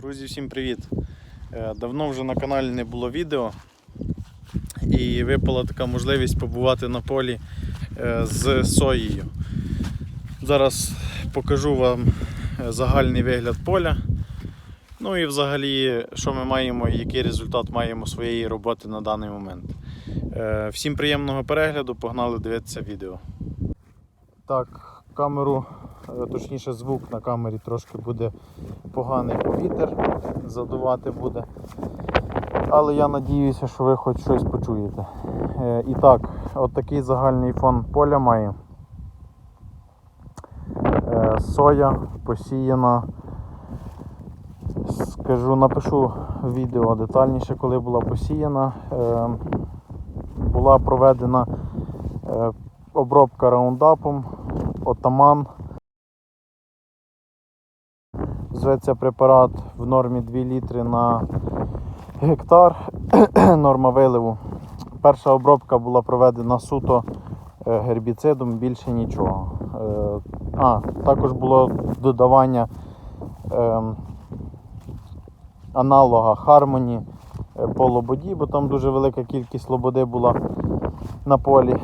Друзі, всім привіт! Е, Давно вже на каналі не було відео і випала така можливість побувати на полі е, з соєю. Зараз покажу вам е, загальний вигляд поля. Ну і взагалі, що ми маємо і який результат маємо своєї роботи на даний момент. Всім приємного перегляду, погнали дивитися відео. Так, камеру, точніше звук на камері трошки буде поганий повітер задувати буде. Але я надіюся, що ви хоч щось почуєте. Е, І так, от такий загальний фон поля має. Е, Соя посіяна. Скажу, напишу відео детальніше, коли була посіяна. Е, Була проведена е, обробка раундапом, отаман. Зветься препарат в нормі 2 літри на гектар. Норма виливу. Перша обробка була проведена суто е, гербіцидом, більше нічого. Е, А, також було додавання ем, аналога Harmony е, по лободі, бо там дуже велика кількість лободи була на полі.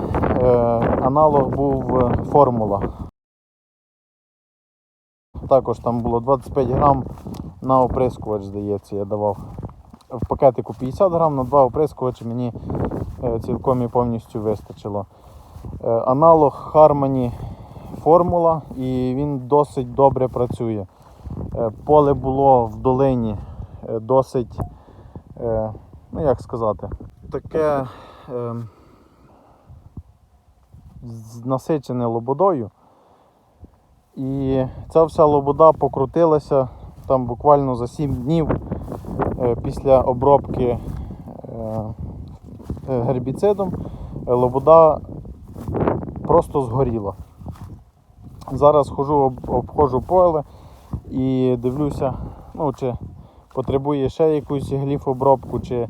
Аналог був формула. Також там було 25 грам на оприскувач, здається, я давав. В пакетику 50 грам на два оприскувачі мені е, цілком і повністю вистачило. Е, Аналог Harmony формула і він досить добре працює. Е, Поле було в долині досить, ну як сказати, таке е, насичене лободою. І ця вся лобода покрутилася там буквально за 7 днів е, після обробки е, гербіцидом. Лобода просто згоріла. Зараз хожу, об- обходжу поле і дивлюся, ну, чи потребує ще якусь гліфобробку, чи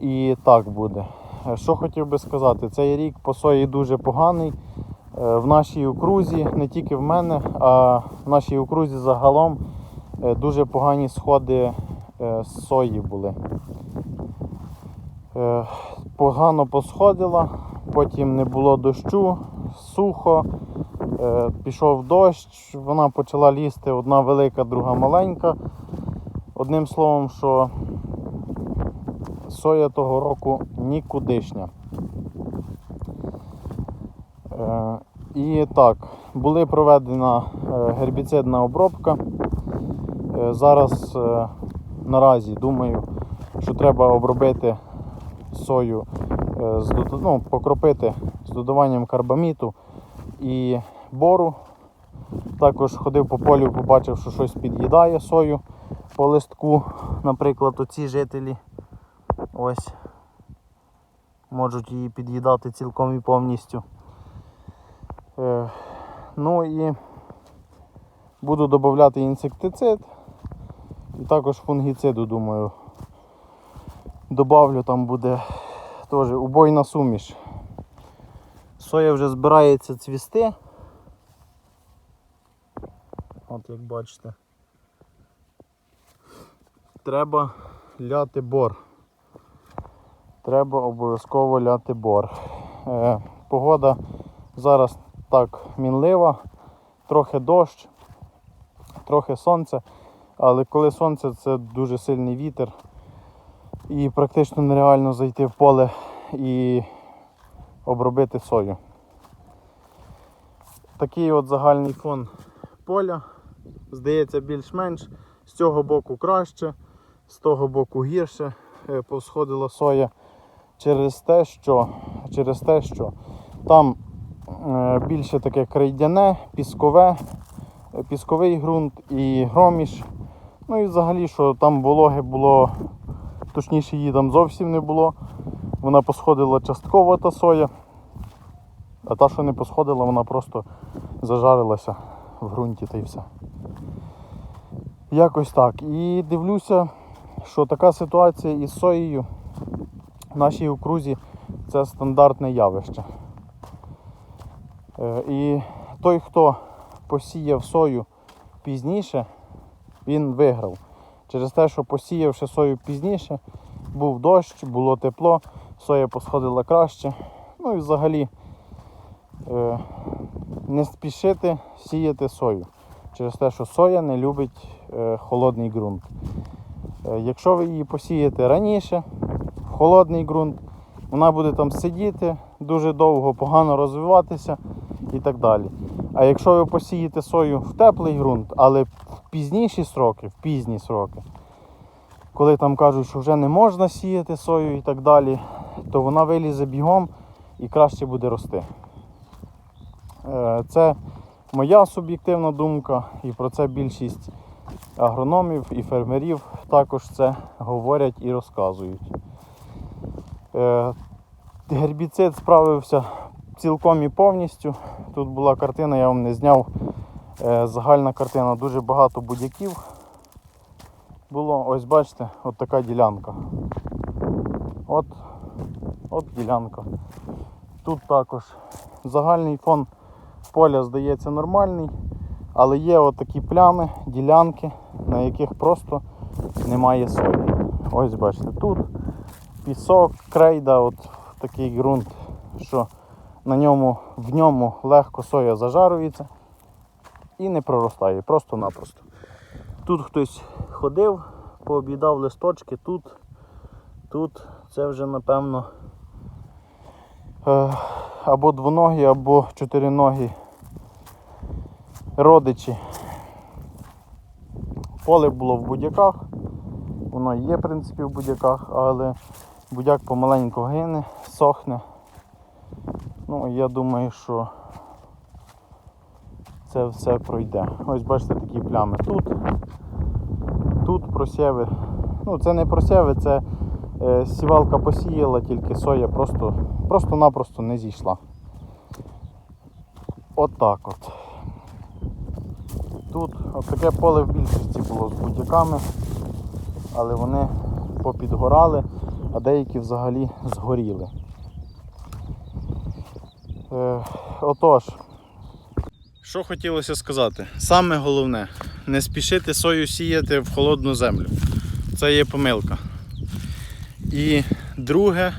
і так буде. Е, Що хотів би сказати, цей рік по сої дуже поганий. Е, В нашій окрузі, не тільки в мене, а в нашій окрузі загалом е, дуже погані сходи е, сої були. Погано посходила, потім не було дощу, сухо, пішов дощ, вона почала лізти одна велика, друга маленька. Одним словом, що соя того року нікудишня. І так, були проведена е, гербіцидна обробка. Е, Зараз е, наразі думаю, що треба обробити сою, ну, покропити з додаванням карбаміту і бору. Також ходив по полю, побачив, що щось під'їдає сою по листку. Наприклад, оці жителі ось можуть її під'їдати цілком і повністю. Е, Ну і буду додати інсектицид і також фунгіциду, думаю. Добавлю, там буде теж убойна суміш. Соя вже збирається цвісти. От як бачите. Треба ляти бор. Треба обов'язково ляти бор. Е, погода зараз так мінлива, трохи дощ, трохи сонце, але коли сонце це дуже сильний вітер і практично нереально зайти в поле і обробити сою. Такий от загальний фон поля. Здається, більш-менш. З цього боку краще, з того боку гірше е, повсходила соя через те, що, через те, що там більше таке крейдяне, піскове, е, пісковий ґрунт і громіш. Ну і взагалі, що там вологи було, точніше її там зовсім не було. Вона посходила частково та соя, а та, що не посходила, вона просто зажарилася в ґрунті та й все. Якось так. І дивлюся, що така ситуація із соєю в нашій окрузі це стандартне явище. Е, І той, хто посіяв сою пізніше, він виграв. Через те, що посіявши сою пізніше, був дощ, було тепло, соя посходила краще. Ну і взагалі е, не спішити сіяти сою. Через те, що соя не любить е, холодний ґрунт. Якщо ви її посієте раніше, в холодний ґрунт, вона буде там сидіти дуже довго, погано розвиватися і так далі. А якщо ви посієте сою в теплий ґрунт, але в пізніші сроки, в пізні сроки, коли там кажуть, що вже не можна сіяти сою і так далі, то вона вилізе бігом і краще буде рости. Е, Це моя суб'єктивна думка, і про це більшість агрономів і фермерів також це говорять і розказують. Е, Гербіцид справився цілком і повністю. Тут була картина, я вам не зняв. Е, Загальна картина, дуже багато будь-яків було. Ось бачите, от така ділянка. От, от ділянка. Тут також загальний фон поля здається нормальний, але є от такі плями, ділянки, на яких просто немає сої. Ось бачите, тут пісок, крейда, от такий ґрунт, що на ньому, в ньому легко соя зажарується і не проростає, просто-напросто. Тут хтось ходив, пооб'їдав листочки, тут, тут це вже напевно е, або двоногі, або чотириногі родичі. Поле було в будяках, воно є, в принципі, в будяках, але будяк помаленьку гине, сохне. Ну, я думаю, що це все пройде. Ось бачите такі плями тут. Тут просєви. Ну, це не просєви, це е, сівалка посіяла, тільки соя просто, просто-напросто не зійшла. Отак от. Тут от таке поле в більшості було з будяками, але вони попідгорали, а деякі взагалі згоріли. Е, отож, що хотілося сказати? Саме головне, не спішити сою сіяти в холодну землю. Це є помилка. І друге,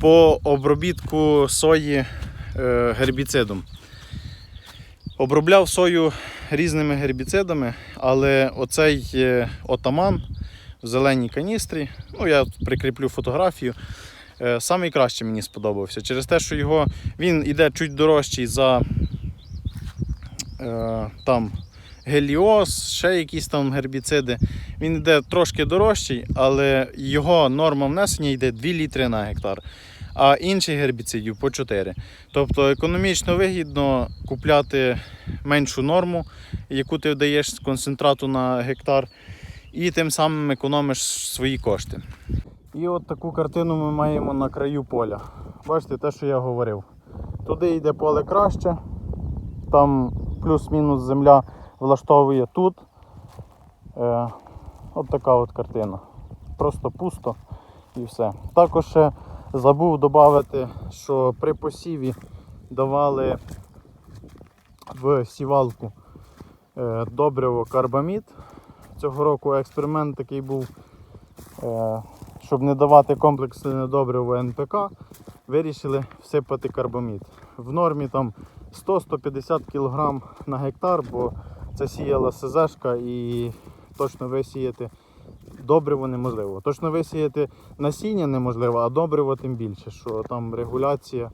по обробітку сої е, гербіцидом. Обробляв сою різними гербіцидами, але оцей е, отаман в зеленій каністрі, ну я прикріплю фотографію. Е, Самий краще мені сподобався. Через те, що його він іде чуть дорожчий за е, там геліоз, ще якісь там гербіциди. Він йде трошки дорожчий, але його норма внесення йде 2 літри на гектар, а інших гербіцидів по 4. Тобто економічно вигідно купляти меншу норму, яку ти даєш з концентрату на гектар, і тим самим економиш свої кошти. І от таку картину ми маємо на краю поля. Бачите, те, що я говорив. Туди йде поле краще, там плюс-мінус земля влаштовує тут. Е, от така от картина. Просто пусто і все. Також ще забув додати, що при посіві давали в сівалку е, добриво карбамід. Цього року експеримент такий був, е, щоб не давати комплексне добриво НПК, вирішили всипати карбамід. В нормі там 100-150 кг на гектар, бо це сіяла СЗшка і точно висіяти добриво неможливо. Точно висіяти насіння неможливо, а добриво тим більше, що там регуляція,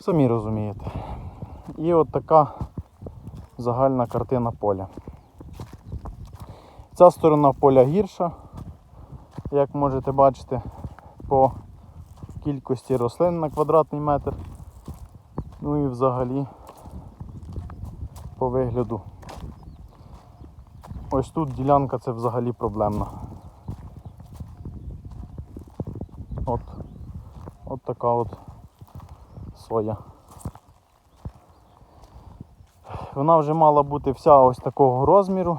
самі розумієте. І от така загальна картина поля. Ця сторона поля гірша, як можете бачити, по кількості рослин на квадратний метр. Ну і взагалі по вигляду. Ось тут ділянка це взагалі проблемна. От, от така от соя. Вона вже мала бути вся ось такого розміру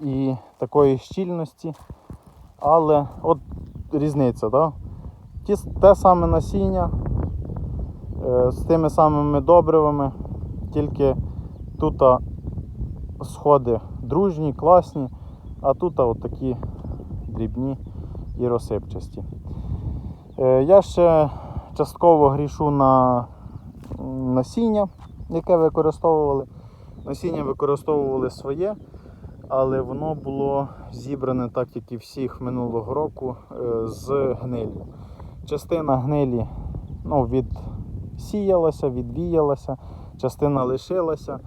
і такої щільності, але от різниця, да? Ті, те саме насіння е, з тими самими добривами, тільки тут сходи дружні, класні, а тут от такі дрібні і розсипчасті. Е, Я ще частково грішу на насіння, яке використовували. Насіння використовували своє, але воно було зібране, так як і всіх минулого року, е, з гнилью. Частина гнилі ну, відсіялася, відвіялася, частина лишилася.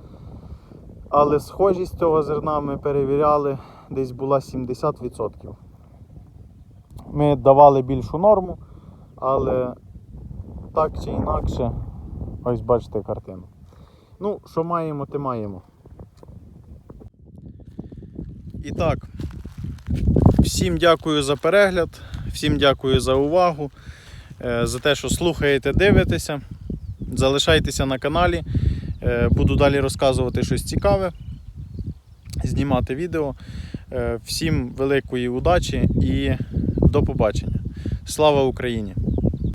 Але схожість цього зерна ми перевіряли, десь була 70%. Ми давали більшу норму, але так чи інакше, ось бачите картину. Ну, що маємо, те маємо. І так, всім дякую за перегляд, всім дякую за увагу, е, за те, що слухаєте, дивитеся. Залишайтеся на каналі. Е, Буду далі розказувати щось цікаве, знімати відео. Е, Всім великої удачі і до побачення. Слава Україні!